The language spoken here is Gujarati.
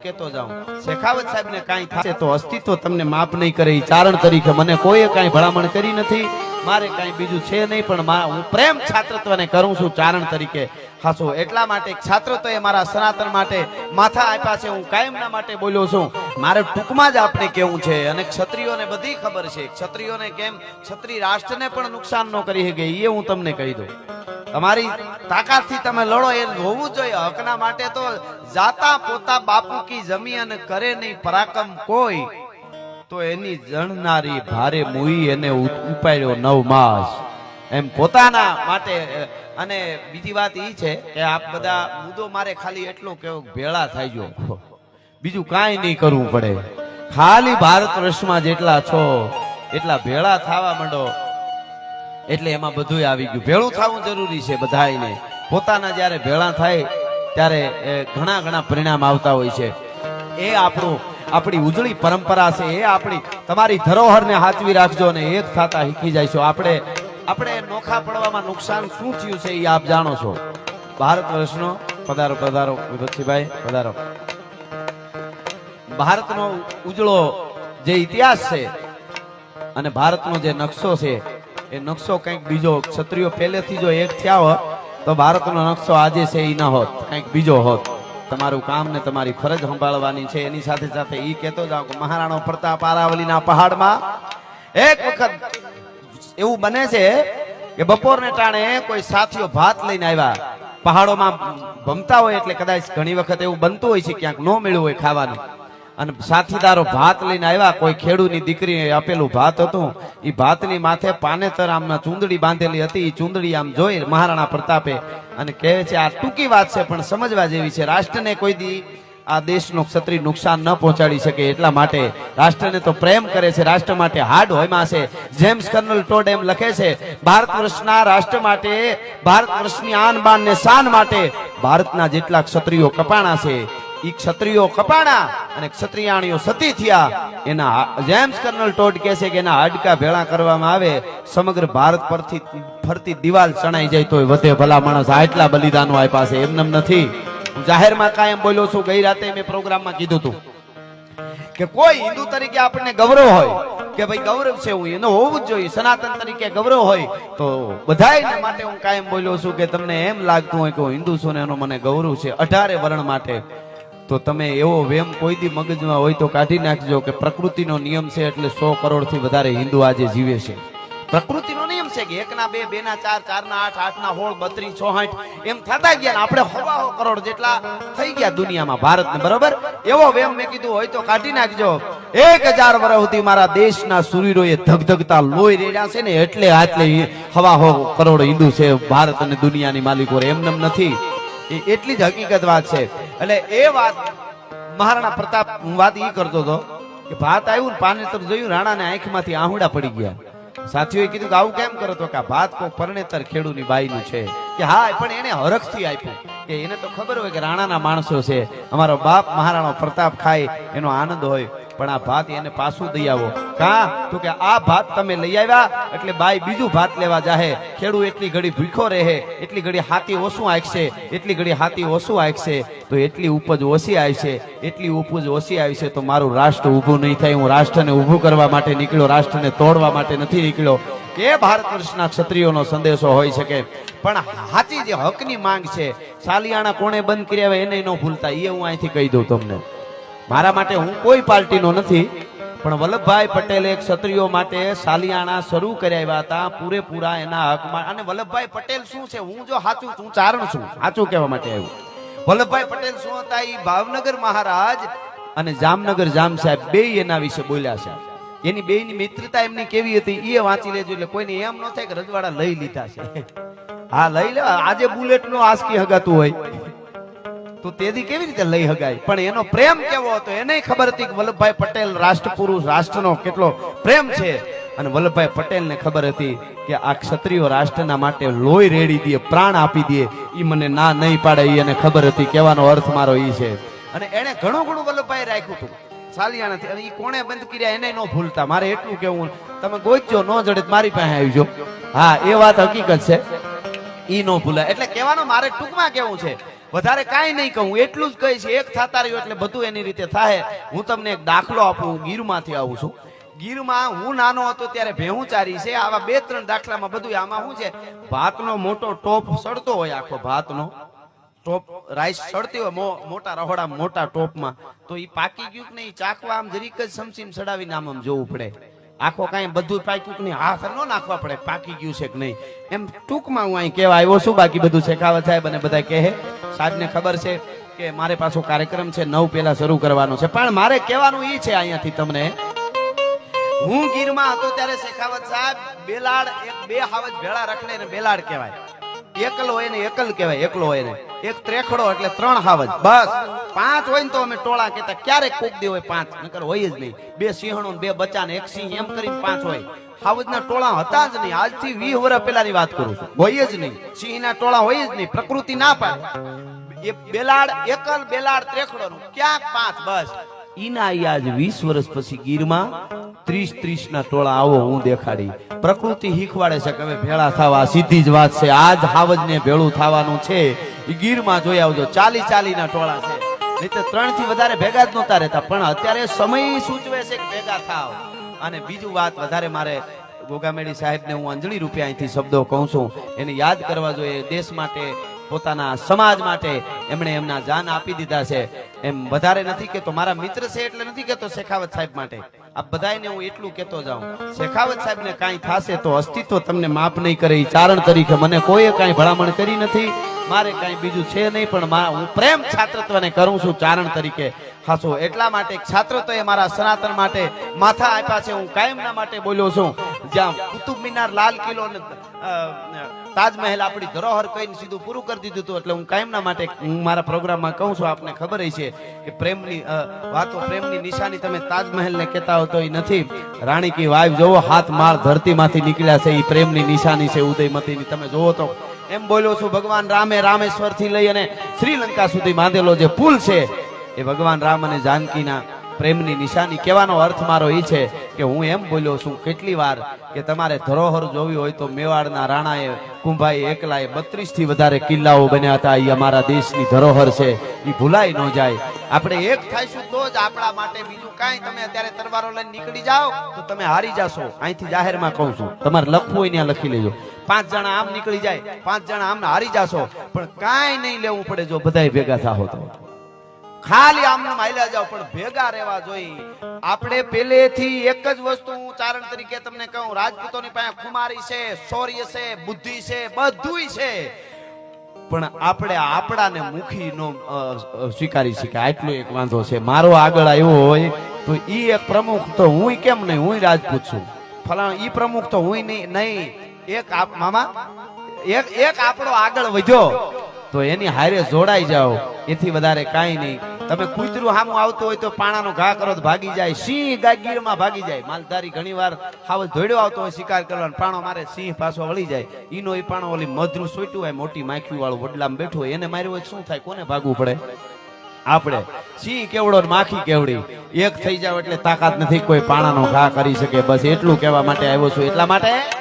કેતો જાઉં. શેખાવત સાહેબને કઈ થશે તો અસ્તિત્વ તમને માફ નહીં કરે ચારણ તરીકે. મને કોઈએ કઈ ભલામણ કરી નથી. મારે કઈ બીજું છે નહીં, પણ હું પ્રેમ છાત્રત્વને કરું છું ચારણ તરીકે. હાસો એટલા માટે છાત્રત્વએ મારા સનાતન માટે માથા આપ્યા છે. હું કાયમના માટે બોલ્યો છું. મારે ટૂંકમાં જ આપણે કેવું છે. અને ક્ષત્રિયોને બધી ખબર છે. ક્ષત્રિયોને કેમ? ક્ષત્રિય રાષ્ટ્રને પણ નુકસાન ન કરી શકે. એ હું તમને કહી દઉં. તમારી તાકાતથી તમે લડો, એ હોવું જોઈએ. હકના માટે તો જાતા પોતા બાપુ કી જમી અને કરે નહીં, પરાક્રમ કોઈ. તો એની જણનારી ભારે મુઈ એને ઉપાડ્યો નવ માસ. એમ પોતાના માટે, અને બીજી વાત એ છે કે આપ બધા મુદ્દો મારે ખાલી એટલો કેવો ભેળા થઈ ગયો. બીજું કાંઈ નહીં કરવું પડે. ખાલી ભારત વર્ષમાં જેટલા છો, એટલા ભેળા થવા માંડો. એટલે એમાં બધું આવી ગયું. ભેળું થવું જરૂરી છે બધાને પોતાના જ્યારે ભેળા થાય, ત્યારે ઘણા ઘણા પરિણામ આવતા હોય છે. એ આપણું, આપણી ઉજળી પરંપરા છે, એ આપણી, તમારી ધરોહરને હાચવી રાખજો અને એક થતા શીખી જઈશું. આપણે આપણે નોખા પડવામાં નુકસાન શું થયું છે એ આપ જાણો છો. ભારત વર્ષનો, પધારો પધારો, વિભૂતિભાઈ, પધારો. ભારતનો ઉજળો જે ઇતિહાસ છે અને ભારતનો જે નકશો છે એ નકશો કંઈક બીજો, ક્ષત્રિયો પહેલેથી જો એક થયા હોત, તો ભારતનો નકશો આજે છે એ ન હોત, કંઈક બીજો હોત. તમારું કામ ને તમારી ફરજ સંભાળવાની છે, એની સાથે સાથે એ કહેતો જાઓ કે મહારાણો પ્રતાપ આરાવલીના પહાડમાં એક વખત એવું બને છે કે બપોરને ટાણે કોઈ સાથીઓ ભાત લઈને આવ્યા. પહાડોમાં ભમતા હોય એટલે કદાચ ઘણી વખત એવું બનતું હોય છે, ક્યાંક ન મળ્યું હોય ખાવાનું. અને સાથીદારો ભાત લઈને આવ્યા. કોઈ ખેડૂની દીકરીએ આપેલું ભાત હતું. એ ભાતની માથે પાનેતર આમ ચૂંદડી બાંધેલી હતી. એ ચૂંદડી આમ જોઈ મહારાણા પ્રતાપે અને કહે છે, આ ટૂંકી વાત છે, પણ સમજવા જેવી છે. રાષ્ટ્રને કોઈ દી આ દેશનો ક્ષત્રિય નુકસાન ન પહોંચાડી શકે એટલા માટે રાષ્ટ્રને તો પ્રેમ કરે છે. રાષ્ટ્ર માટે હાર્ડ હોયમાં છે. જેમ્સ કર્નલ ટોડ એમ લખે છે, ભારત વર્ષના રાષ્ટ્ર માટે, ભારત વર્ષની આન બાન ને શાન માટે ભારતના જેટલા ક્ષત્રિયો કપાણા છે ઈ ક્ષત્રિયો કપાણા અને ક્ષત્રિયાણીઓ સતી થયા. એના જેમ્સ કર્નલ ટોડ કહે છે કે એના હાડકા ભેળા કરવામાં આવે, સમગ્ર ભારત પરથી ફરતી દિવાલ ચણાઈ જાય તો વધે ભલા માણસ. આટલા બલિદાનો આપ્યા છે એમને નથી. હું જાહેરમાં કાયમ બોલ્યો છું, ગઈ રાતે મેં પ્રોગ્રામમાં કીધું હતું કે કોઈ હિન્દુ તરીકે આપણને ગૌરવ હોય, કે ભાઈ ગૌરવ છે, હું એનો હોવું જ જોઈએ, સનાતન તરીકે ગૌરવ હોય, તો બધા માટે હું કાયમ બોલ્યો છું કે તમને એમ લાગતું હોય કે હું હિન્દુ છું ને એનો મને ગૌરવ છે. અઢારે વર્ણ માટે તો તમે એવો વેમ કોઈ દી મગજમાં હોય તો કાઢી નાખજો કે પ્રકૃતિનો નિયમ છે એટલે સો કરોડથી વધારે હિન્દુ આજે જીવે છે. પ્રકૃતિનો નિયમ છે કે એકના બે બે ના ચાર ચાર ના આઠ આઠ ના હોળ, બત્રીસ ચોસઠ એમ થતા ગયા આપણે હવા કરોડ જેટલા થઈ ગયા દુનિયામાં, ભારતને, બરોબર? એવો વેમ મેં કીધું હોય તો કાઢી નાખજો. એક હજાર વર્ષ સુધી મારા દેશના સૂર્યરોએ ધગધગતા લોહી રેડ્યા છે ને એટલે આટલે હવા હો કરોડ હિન્દુ છે, ભારત અને દુનિયાની માલિકો એમને નથી. એ એટલી જ હકીકત વાત છે. એટલે એ વાત મહારાણા પ્રતાપ, હું વાત એ કરતો હતો કે ભાત આવ્યું ને પાનેતર જોયું, રાણાને આંખમાંથી આહુડા પડી ગયા. સાથીઓએ કીધું કે આવું કેમ કરો તો કે ભાત કો પરણેતર ખેડૂની બાઈનું છે. કે હા પણ એને હરખથી આપ્યું. કે એને તો ખબર હોય કે રાણાના માણસો છે. અમારો બાપ મહારાણો પ્રતાપ ખાય, એનો આનંદ હોય. પણ આ ભાત એને પાછું દઈ આવો. કા? તો કે આ ભાત તમે લઈ આવ્યા, એટલે બાઈ બીજું ભાત લેવા જાહે. ખેડૂ એટલી ઘડી ભૂખો રહે, એટલી ઘડી હાથી ઓછું આંકશે એટલી ઘડી હાથી ઓછું આંકશે તો એટલી ઉપજ ઓછી આવશે, એટલી ઉપજ ઓછી આવશે તો મારું રાષ્ટ્ર ઊભું નહીં થાય. હું રાષ્ટ્રને ઊભું કરવા માટે નીકળ્યો, રાષ્ટ્રને તોડવા માટે નથી નીકળ્યો. કે ભારત વર્ષના ક્ષત્રિયોનો સંદેશો હોઈ શકે પણ સાચી જે હકની માંગ છે, સાલિયાણા કોણે બંધ કર્યા હોય એને ન ભૂલતા. એ હું અહીંથી કહી દઉં તમને. મારા માટે હું કોઈ પાર્ટીનો નથી, પણ વલ્લભભાઈ પટેલે ક્ષત્રિયો માટે સાલિયાણા શરૂ કર્યા હતા, પૂરેપૂરા એના હકમાં. અને વલ્લભભાઈ પટેલ શું છે? હું જો સાચું હું ચારણ છું. સાચું કહેવા માટે આવ્યું. વલ્લભભાઈ પટેલ શું હતા? એ ભાવનગર મહારાજ અને જામનગર જામ સાહેબ બે એના વિશે બોલ્યા છે. એની બેયની મિત્રતા એમની કેવી હતી? એ વાંચી લેજો. એટલે કોઈને એમ ન થાય કે રજવાડા લઈ લીધા છે. હા, લઈ લેવા આજે બુલેટ નો આસકી હગાતું હોય. તો તેથી કેવી રીતે લઈ હગાય? પણ એનો પ્રેમ કેવો હતો? એને ખબર હતી કે વલ્લભભાઈ પટેલ રાષ્ટ્રપુરુષ, રાષ્ટ્રનો કેટલો પ્રેમ છે. અને વલ્લભભાઈ પટેલને ખબર હતી કે આ ક્ષત્રિયો રાષ્ટ્રના માટે લોહી રેડી દે, પ્રાણ આપી દે. એ મને ના નહીં પાડે. એને ખબર હતી. કહેવાનો અર્થ મારો એ છે. અને એને ઘણું ઘણું વલ્લભભાઈ રાખ્યું હતું. સાલિયાણાથી અને એ કોણે બંધ કર્યા એને ન ભૂલતા. મારે એટલું કેવું તમે ગોચજો ન જડે મારી પાસે આવજો હા, એ વાત હકીકત છે. ઈ ન ભૂલાય. એટલે કહેવાનો મારે ટૂંકમાં કેવું છે? વધારે કાંઈ નહીં કહું. એટલું જ કહીશ, એક થતા રહ્યું એટલે બધું એની રીતે થાય હું તમને એક દાખલો આપું. હું ગીરમાંથી આવું છું. ગીરમાં હું નાનો હતો ત્યારે ભેહું ચારી છે. આવા બે ત્રણ દાખલામાં બધું આમાં શું છે? ભાતનો મોટો ટોપ સડતો હોય આખો ભાતનો. ટોપ રાઈસ સડતી હોય મોટા રહોડા, મોટા ટોપમાં, તો એ પાકી ગયું કે નહીં? ચાખવા આમ જરીક જ સમસીમ સડાવીને આમ આમ જોવું પડે. આખો કાંઈ બધું પાક્યું કે નહીં? હાથ ન નાખવા પડે પાકી ગયું છે કે નહીં? એમ ટૂંકમાં હું અહીં કહેવા આવ્યો છું. બાકી બધું શેખાવત સાહેબ અને બધા કહે સાહેબને ખબર છે કે મારે પાછો કાર્યક્રમ છે. નવ પેલા શરૂ કરવાનો છે. પણ મારે કહેવાનું એ છે અહીંયાથી તમને. હું ગીરમાં હતો ત્યારે શેખાવત સાહેબ બેલાડ, એક બે હાવજ ભેળા રખડે બેલાડ કહેવાય. એકલ હોય ને એકલ કહેવાય. એકલો હોય ને. એક ત્રેખડો એટલે ત્રણ હાવજ. બસ. પાંચ હોય ને તો અમે ટોળા કેતા ક્યારેક કોક દે હોય પાંચ? નકર હોય જ નહીં. બે સિંહણો ને બે બચ્ચા ને એક સિંહ, એમ કરીને પાંચ હોય. હાવજના ટોળા હતા જ નહીં. આજથી વીસ વર્ષ પહેલાની વાત કરું છું. હોય જ નહીં. સિંહના ટોળા હોય જ નહીં. પ્રકૃતિ ના પાડે. એ બેલાડ એકલ બેલાડ ત્રેખડો નું ક્યાંક પાંચ? બસ. અત્યારે સમય સૂચવે છે કે ભેગા થાવ. અને બીજું વાત વધારે મારે ગોગામેડી સાહેબને હું અંજલિ રૂપે અહીંથી શબ્દો કહું છું. એને યાદ કરવા જોઈએ. દેશ માટે, પોતાના સમાજ માટે એમણે એમના જાન આપી દીધા છે. એમ વધારે નથી કેતો મારા મિત્ર છે એટલે નથી કેતો શેખાવત સાહેબ માટે. આ બધાને હું એટલું કેતો જાઉં. શેખાવત સાહેબને કાંઈ થશે તો અસ્તિત્વ તમને માફ નહીં કરે ચારણ તરીકે. મને કોઈએ કાંઈ ભલામણ કરી નથી. મારે કાંઈ બીજું છે નહીં, પણ હું પ્રેમ છાત્રત્વને કરું છું ચારણ તરીકે. હાસો, એટલા માટે છાત્રત્વ એ મારા સનાતન માટે માથા આપ્યા છે. હું કાયમના માટે બોલ્યો છું. જ્યાં કુતુબ મિનાર લાલ કિલ્લો ને તાજમહેલ આપણી ધરોહર કહીને સીધું પૂરું કરી દીધું હતું. એટલે હું કાયમના માટે હું મારા પ્રોગ્રામમાં કહું છું, આપને ખબર છે કે પ્રેમની વાતો પ્રેમની નિશાની તમે તાજમહેલને કહેતા હો તો એ નથી. રાણી કી વાઈફ જોવો, હાથ માર ધરતીમાંથી નીકળ્યા છે એ પ્રેમની નિશાની છે ઉદયમતીની. તમે જોવો તો એમ બોલ્યો છું, ભગવાન રામે રામેશ્વરથી લઈ અને શ્રીલંકા સુધી બાંધેલો જે પુલ છે, એ ભગવાન રામ અને જાનકીના પ્રેમની નિશાની કહેવાનો અર્થ મારો એ છે કે હું એમ બોલ્યો છું, કેટલી વાર કે તમારે ધરોહર જોવી હોય તો મેવાડના રાણાએ કુંભાઈ એકલાએ બત્રીસથી વધારે કિલ્લાઓ બન્યા હતા. એ અમારા દેશની ધરોહર છે. એ ભૂલાઈ ન જાય. આપણે એક થાયશું તો જ આપણા માટે બીજું કાંઈ. તમે અત્યારે તરવારો લઈને નીકળી જાઓ, તો તમે હારી જાશો. અહીંથી જાહેરમાં કહું છું, તમારે લખવું હોય ત્યાં લખી લેજો. પાંચ જણા આમ નીકળી જાય, પાંચ જણા આમ હારી જાશો. પણ કાંઈ નહીં લેવું પડે જો બધાય ભેગા થાવ તો. ખાલી આમને માયલા જાવ પણ ભેગા રહેવા જોઈએ આપણે પેલેથી એક જ વસ્તુ હું ચારણ તરીકે તમને કહું. રાજપૂતોની પાસે ખુમારી છે, શૌર્ય છે, બુદ્ધિ છે, બધુંય છે. પણ આપણે આપણાને મુખી નો સ્વીકારી શકાય. આટલો એક વાંધો છે. મારો આગળ આવ્યો હોય તો ઈ એક પ્રમુખ તો હું કેમ નહીં? હું રાજપૂત છું. ફલાણ ઈ પ્રમુખ તો હું નહીં નહીં. એક આપ, મામા, એક એક આપણો આગળ વધ્યો. તો એની હારે જોડાઈ જાઓ. એથી વધારે કાંઈ નહીં. તમે કૂતરું સામું આવતું હોય તો પાણાનો ઘા કરો ભાગી જાય. સિંહ ગાગીરમાં ભાગી જાય. માલધારી ઘણી વાર હાવ ધોડ્યો આવતો હોય શિકાર કરવાનો. પાણો મારે, સિંહ પાછો વળી જાય. ઈનો એ પાણો ઓલી મધરું સોટ્યું હોય, મોટી માખી વાળું વડલામાં બેઠું હોય, એને માર્યું હોય શું થાય? કોને ભાગવું પડે? આપણે. સિંહ કેવડો માખી કેવડી? એક થઈ જાવ એટલે તાકાત નથી કોઈ પાણાનો ઘા કરી શકે. બસ એટલું કહેવા માટે આવ્યો છું. એટલા માટે